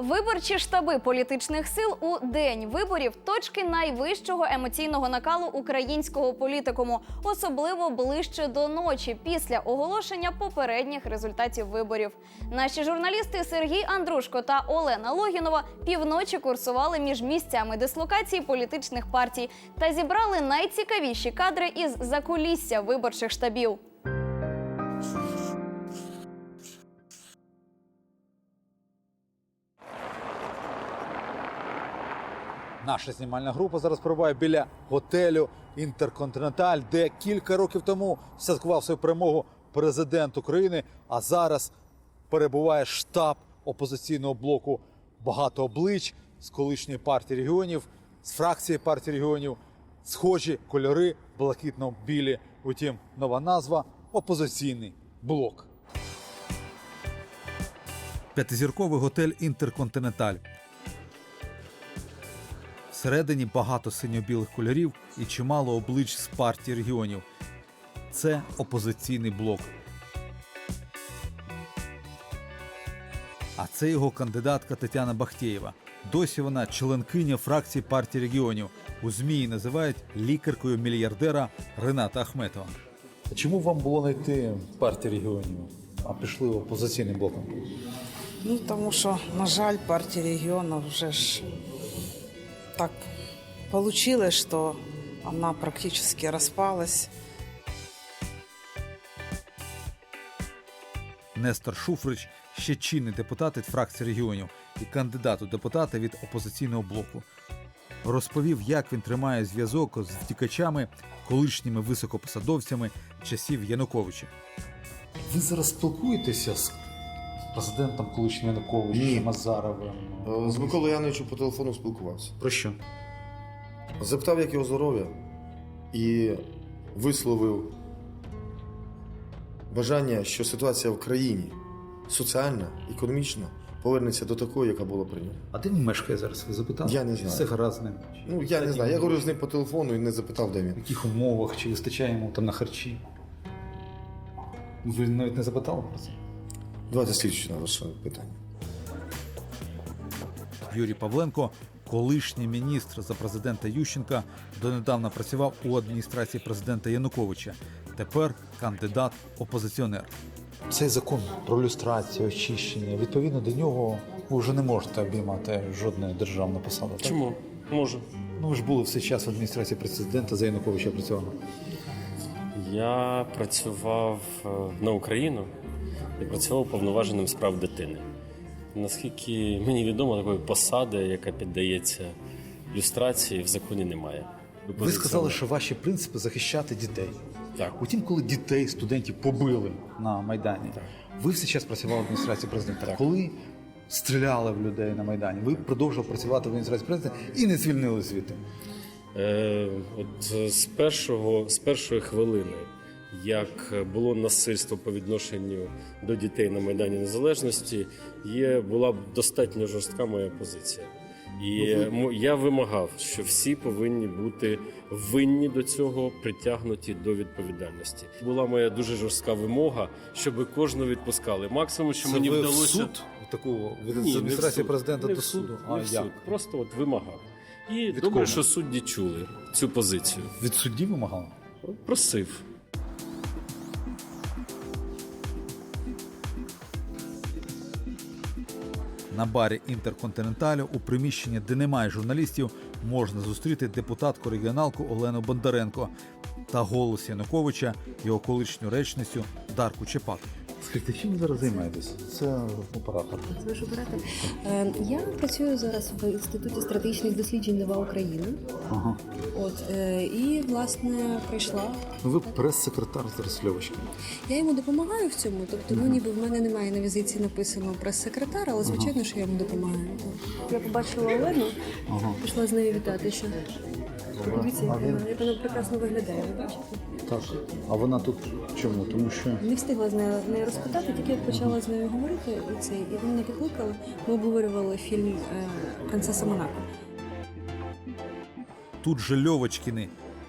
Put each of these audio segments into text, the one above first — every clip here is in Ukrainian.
Виборчі штаби політичних сил у день виборів точки найвищого емоційного накалу українського політикуму, особливо ближче до ночі, після оголошення попередніх результатів виборів. Наші журналісти Сергій Андрушко та Олена Логінова півночі курсували між місцями дислокації політичних партій та зібрали найцікавіші кадри із закулісся виборчих штабів. Наша знімальна група зараз перебуває біля готелю Інтерконтиненталь, де кілька років тому святкував свою перемогу президент України. А зараз перебуває штаб опозиційного блоку багато облич з колишньої партії регіонів, з фракції партії регіонів, схожі кольори блакитно-білі. Утім, нова назва опозиційний блок. П'ятизірковий готель Інтерконтиненталь. Всередині багато синьо-білих кольорів і чимало облич з партії регіонів. Це опозиційний блок. А це його кандидатка Тетяна Бахтєєва. Досі вона членкиня фракції партії регіонів. У ЗМІ її називають лікаркою мільярдера Рената Ахметова. Чому вам було знайти партію регіонів, а пішли опозиційним блоком? Ну, тому що, на жаль, партія регіонів вже ж так получилось, що вона практично розпалась. Нестор Шуфрич ще чинний депутат від фракції регіонів і кандидат у депутати від опозиційного блоку. Розповів, як він тримає зв'язок з втікачами, колишніми високопосадовцями часів Януковича. Ви зараз спілкуєтеся з президентом колишнім Януковичем, Ні. Азаровим? Е, З Миколою Яновичем по телефону спілкувався. Про що? Запитав, як його здоров'я, і висловив бажання, що ситуація в країні соціальна, економічна повернеться до такої, яка була при ньому. А де він мешкає зараз? Ви запитали? Я не знаю. Все гаразд з ним. Ну, я не знаю. Я говорю з ним по телефону і не запитав, де В він. яких умовах, чи вистачає йому там на харчі? Ви навіть не запитали про це? Давайте слідчі на ваше питання. Юрій Павленко, колишній міністр за президента Ющенка, донедавна працював у адміністрації президента Януковича. Тепер кандидат опозиціонер. Цей закон про люстрацію, очищення. Відповідно до нього ви вже не можете обіймати жодної державної посади. так? Чому? Можу. Ну ви ж були все час в адміністрації президента за Януковича працювали. Я працював е, на Україну і працював повноваженим з прав дитини. Наскільки мені відомо, такої посади, яка піддається люстрації, в законі немає. Ви сказали, що ваші принципи захищати дітей. Так. Утім, коли дітей, студентів побили на Майдані, ви все час працювали в адміністрації президента. Коли стріляли в людей на Майдані, ви продовжували працювати в адміністрації президента і не звільнили звідти. Е, от з першого з першої хвилини, як було насильство по відношенню до дітей на Майдані Незалежності, є була достатньо жорстка моя позиція. І мо- я вимагав, що всі повинні бути винні до цього, притягнуті до відповідальності. Була моя дуже жорстка вимога, щоб кожного відпускали. Максимум, що Це мені ви вдалося в суд такого від адміністрації президента Не до суду. не а в як? суд. Просто от вимагав. І Від добре, кого? що судді чули цю позицію. Від судді вимагали? Просив. На барі Інтерконтиненталю у приміщенні, де немає журналістів, можна зустріти депутатку регіоналку Олену Бондаренко та голос Януковича, його колишню речницю Дарку Чепак. Скажіть, чим ви зараз займаєтесь? Це оператор. Це ваш оператор. Е, Я працюю зараз в інституті стратегічних досліджень Нова Україна. Ага. От е, і власне прийшла. Ви прес-секретар зараз Льовочки. Я йому допомагаю в цьому. Тобто, ну ніби в мене немає на візиці написано прес-секретар, але звичайно, що я йому допомагаю. Я побачила Олену, пішла з нею вітатися. Подивіться, як вона, як вона прекрасно виглядає. Ви бачите? Так. А вона тут чому? Тому що Не встигла з нею, з нею розпитати, тільки як почала з нею говорити, і цей, і вони покликали. Ми обговорювали фільм е, Принцеса Монако. тут же Льовочкіни.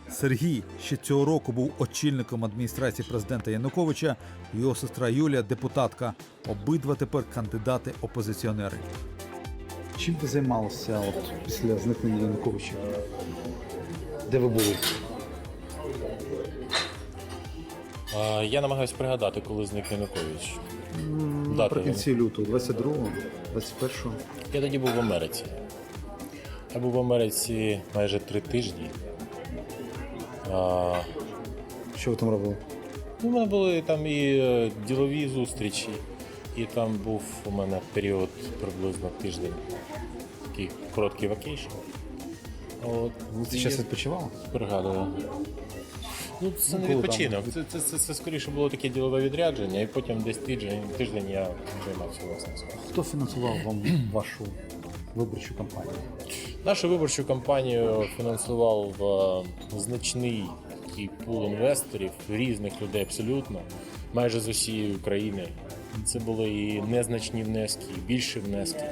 Сергій ще цього року був очільником адміністрації президента Януковича. Його сестра Юлія депутатка. Обидва тепер кандидати опозиціонери. Чим ви займалися от, після зникнення Януковича? Де ви були? А, Я намагаюся пригадати, коли зник Янукович. Наприкінці лютого, 22-го, 21-го. Я тоді був в Америці. Я був в Америці майже три тижні. А, Що ви там робили? ну, у мене були там і е, ділові зустрічі, і там був у мене період приблизно тиждень. Такий короткий вакейшн. От, Ви і зараз відпочивали? пригадую. Ну, це не коли відпочинок. Це, це, це, це скоріше було таке ділове відрядження, і потім десь тиждень, тиждень я займався власне цим. Хто фінансував вам вашу виборчу кампанію? Нашу виборчу кампанію фінансував е, значний такий пул інвесторів, різних людей абсолютно, майже з усієї України. Це були і незначні внески, і більші внески.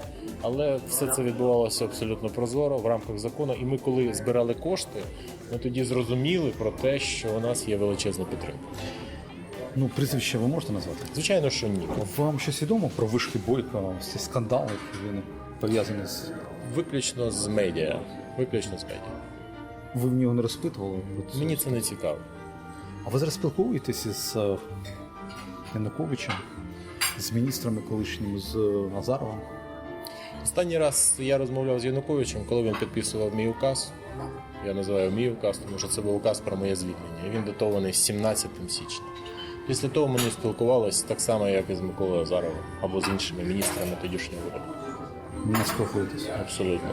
Але все це відбувалося абсолютно прозоро в рамках закону. І ми, коли збирали кошти, ми тоді зрозуміли про те, що у нас є величезна підтримка. Ну, прізвище ви можете назвати? Звичайно, що ні. Вам щось відомо про вишки Бойка, ось ці скандали, які він пов'язані з. Виключно з медіа. Виключно з медіа. Ви в нього не розпитували? От- Мені це не цікаво. А ви зараз спілкуєтеся з е, Януковичем, з міністрами колишніми, з е, Назаровим? Останній раз я розмовляв з Януковичем, коли він підписував мій указ. Я називаю мій указ, тому що це був указ про моє звільнення. І він датований 17 січня. Після того ми не спілкувалися так само, як і з Миколою Азаровим або з іншими міністрами тодішнього уряду. Не спілкуєтеся. Абсолютно.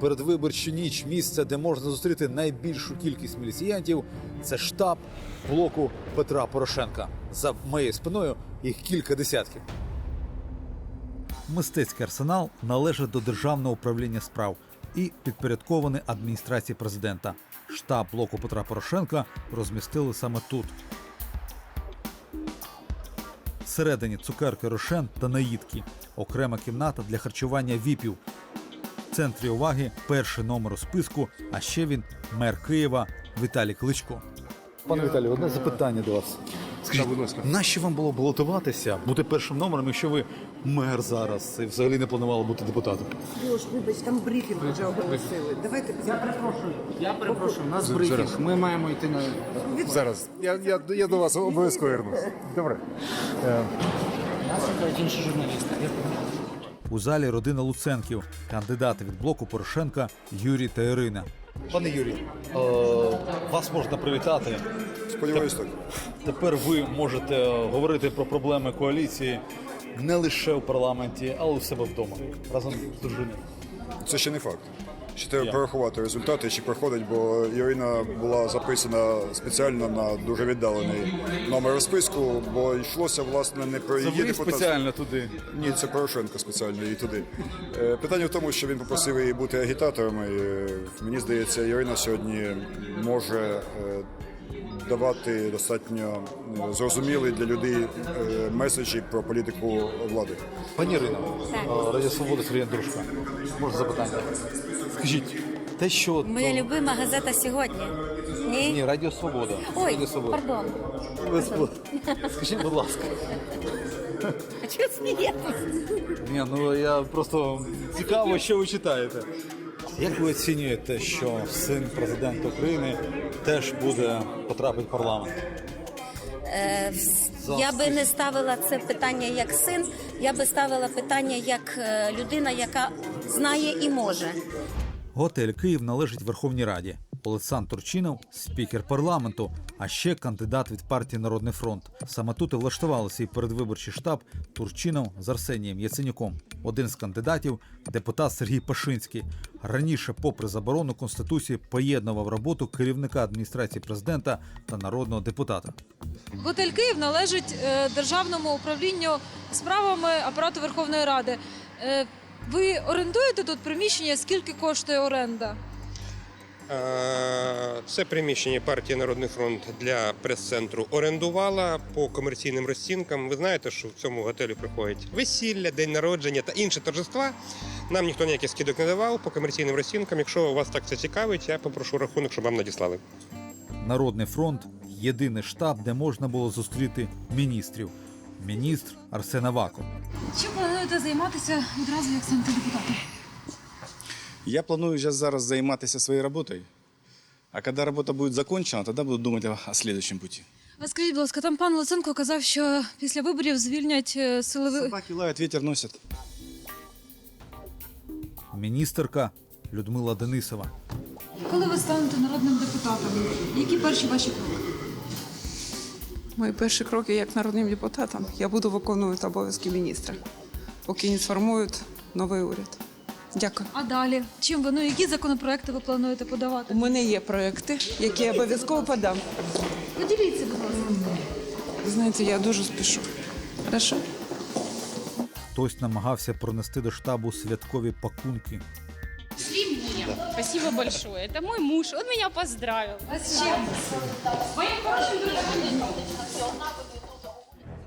Передвиборчу ніч місце, де можна зустріти найбільшу кількість міліціянтів, це штаб блоку Петра Порошенка. За моєю спиною їх кілька десятків. Мистецький арсенал належить до державного управління справ і підпорядкований адміністрації президента. Штаб блоку Петра Порошенка розмістили саме тут. Всередині цукерки рошен та наїдки, окрема кімната для харчування віпів, в центрі уваги перший номер у списку, а ще він мер Києва Віталій Кличко. Пане Віталію, одне запитання до вас. Скажіть, нащо вам було балотуватися, бути першим номером, якщо ви мер зараз і взагалі не планували бути депутатом? Леш, вибач, там брифінг вже оголосили. Давайте Я перепрошую, я перепрошую, у нас брифінг. Ми маємо йти на Зараз. Я, я, я до вас обов'язково вернусь. Добре. нас інші журналісти. У залі родина Луценків, кандидати від блоку Порошенка Юрій та Ірина. Пане Юрій, вас можна привітати. Сподіваюсь так. Тепер ви можете говорити про проблеми коаліції не лише у парламенті, але й у себе вдома разом з дружиною. Це ще не факт. Ще треба порахувати результати, чи проходить, бо Ірина була записана спеціально на дуже віддалений номер списку, бо йшлося власне не про її депутатську- туди. Ні, це Порошенко спеціально і туди. Е, Питання в тому, що він попросив її бути агітатором. І, е, мені здається, Ірина сьогодні може е, давати достатньо зрозумілі для людей меседжі про політику влади. Пані Ірино, Радіо Свобода Сергій Андрушка. Можна запитання? Скажіть, те, що Моя любима газета сьогодні. Ні? ні, Радіо Свобода. Ой, Радіо Свобода. пардон. Ви спо- Скажіть, будь ласка. А чого смієтесь? Ні, ну я просто цікаво, що ви читаєте. Як ви оцінюєте, що син президента України теж буде потрапити в парламент? Е, вс- я би не ставила це питання як син, я би ставила питання як е, людина, яка знає і може. Готель Київ належить Верховній Раді. Олександр Турчинов – спікер парламенту, а ще кандидат від партії Народний фронт. Саме тут і влаштували свій передвиборчий штаб Турчинов з Арсенієм Яценюком. Один з кандидатів депутат Сергій Пашинський. Раніше, попри заборону конституції, поєднував роботу керівника адміністрації президента та народного депутата. Готель Київ належить е, державному управлінню справами апарату Верховної Ради. Ви орендуєте тут приміщення? Скільки коштує оренда? Е, Це приміщення партії Народний фронт для прес-центру орендувала по комерційним розцінкам. Ви знаєте, що в цьому готелі приходять весілля, день народження та інші торжества. Нам ніхто ніяких скидок не давав по комерційним розцінкам. Якщо вас так це цікавить, я попрошу рахунок, щоб вам надіслали. Народний фронт єдиний штаб, де можна було зустріти міністрів. Міністр Арсен Аваков. Чим плануєте займатися відразу, як станете депутатом? Я планую сейчас зараз займатися своей работой. А когда работа будет закончена, тогда буду думать о, следующем пути. А скажіть, будь ласка, там пан Луценко казав, що після виборів звільнять е, силових. Собаки лают, ветер носит. Міністерка Людмила Денисова. Коли ви станете народним депутатом, які перші ваші кроки? Мої перші кроки як народним депутатом я буду виконувати обов'язки міністра, поки не сформують новий уряд. Дякую. А далі? Чим ви ну які законопроекти ви плануєте подавати? У мене є проекти, які я обов'язково подам. Поділіться, будь ласка. Ви знаєте, я дуже спішу. Хорошо? Хтось намагався пронести до штабу святкові пакунки. Спасибо большое. Это мой муж. Он меня поздравил.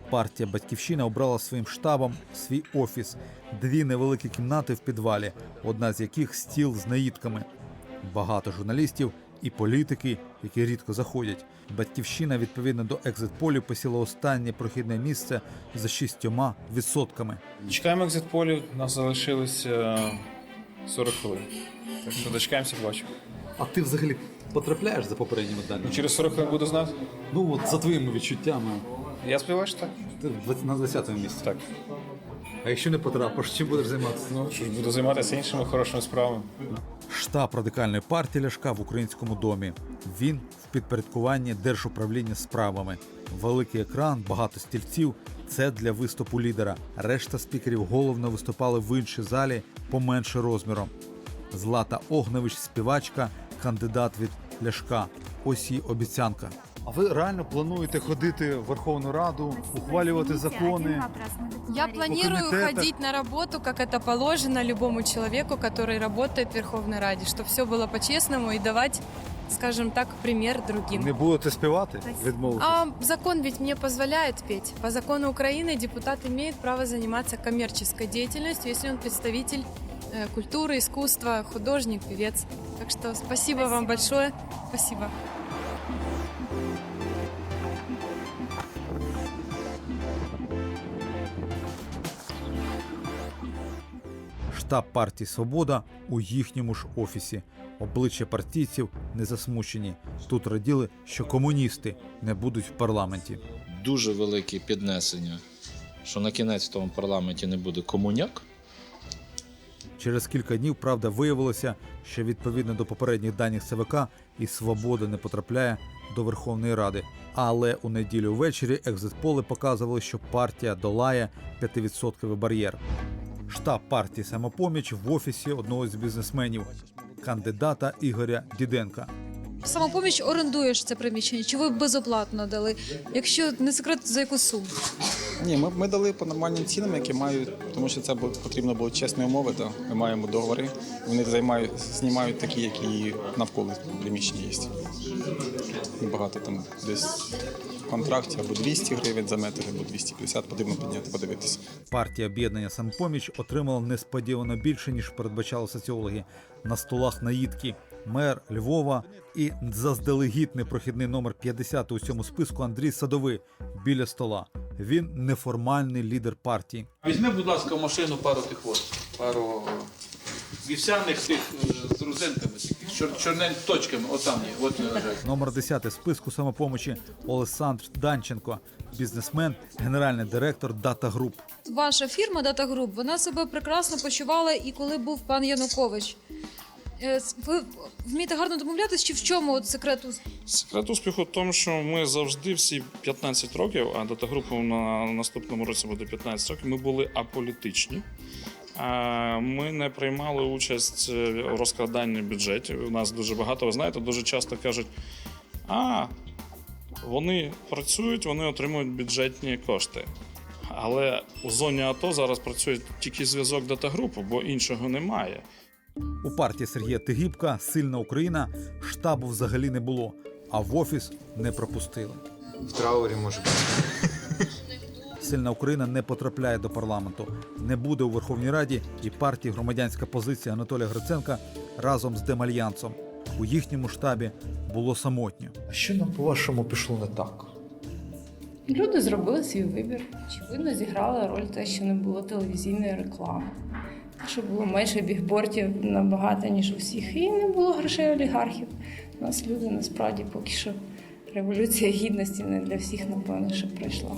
Партія Батьківщина обрала своїм штабом свій офіс, дві невеликі кімнати в підвалі, одна з яких стіл з наїдками. Багато журналістів і політики, які рідко заходять. Батьківщина відповідно до екзит-полю посіла останнє прохідне місце за шістьома відсотками. Чекаємо екзит-полів, у нас залишилось е, 40 хвилин. Так що дочекаємося, побачимо. А ти взагалі потрапляєш за попередніми даними? Через 40 хвилин буду знати. Ну от за твоїми відчуттями, Я сподіваюся, що так. ти в- на 20-му місці. Так. А якщо не потрапиш, чим будеш займатися? Ну що ж, буду займатися іншими хорошими справами. Штаб радикальної партії Ляшка в українському домі. Він в підпорядкуванні держуправління справами. Великий екран, багато стільців. Це для виступу лідера. Решта спікерів головно виступали в іншій залі поменше розміром. Злата Огневич, співачка, кандидат від Ляшка. Ось її обіцянка. А ви реально плануєте ходити в Верховну Раду, ухвалювати закони? Я планирую комитетах. ходить на работу, как это положено любому человеку, который работает в Верховной Раде, чтобы все было по-честному и давать, скажем так, пример другим. Не будете співати? Відмовитись? А закон ведь мне позволяет петь. По закону Украины депутат имеет право заниматься коммерческой деятельностью, если он представитель э, культуры, искусства, художник, певец. Так что спасибо, вам большое. Спасибо. Штаб партії Свобода у їхньому ж офісі. Обличчя партійців не засмучені. Тут раділи, що комуністи не будуть в парламенті. дуже велике піднесення, що на кінець в тому парламенті не буде комуняк. Через кілька днів, правда, виявилося, що відповідно до попередніх даних ЦВК і свобода не потрапляє до Верховної Ради. Але у неділю ввечері екзитполи показували, що партія долає 5% бар'єр. Штаб партії самопоміч в офісі одного з бізнесменів, кандидата Ігоря Діденка. Самопоміч орендуєш це приміщення, чи ви безоплатно дали? Якщо не секрет, за яку суму? Ні, ми, ми дали по нормальним цінам, які мають, тому що це потрібно було чесні умови. То ми маємо договори. Вони займають, знімають такі, які навколо приміщення є. Багато там десь в контракті або 200 гривень за метр, або 250, потрібно підняти, подивитися. Партія об'єднання самопоміч отримала несподівано більше, ніж передбачали соціологи. На столах наїдки мер Львова і заздалегідь непрохідний номер 50 у цьому списку Андрій Садовий біля стола. Він неформальний лідер партії. Візьми, будь ласка, в машину пару тих от, пару вівсяних тих е, з розинками, таких чор, чорнень точками, от там є, от лежать. Номер 10 списку самопомочі Олександр Данченко, бізнесмен, генеральний директор Дата Груп. Ваша фірма Data Group, вона себе прекрасно почувала і коли був пан Янукович. Е, Ви вмієте гарно домовлятися, чи в чому от секрет успіху? Секрет успіху в тому, що ми завжди всі 15 років, а датагрупа на наступному році буде 15 років, ми були аполітичні. Ми не приймали участь в розкраданні бюджетів. У нас дуже багато, ви знаєте, дуже часто кажуть: а вони працюють, вони отримують бюджетні кошти. Але у зоні АТО зараз працює тільки зв'язок датагрупи, бо іншого немає. У партії Сергія Тигіпка Сильна Україна штабу взагалі не було, а в офіс не пропустили. В траурі може бути. Сильна Україна не потрапляє до парламенту, не буде у Верховній Раді і партії громадянська позиція Анатолія Гриценка разом з Демальянсом. У їхньому штабі було самотньо. А що нам, по-вашому, пішло не так? Люди зробили свій вибір. Очевидно, зіграла роль те, що не було телевізійної реклами. Що було менше бігбортів набагато, ніж у всіх. І не було грошей олігархів. У нас люди насправді поки що революція гідності не для всіх, напевно, що пройшла.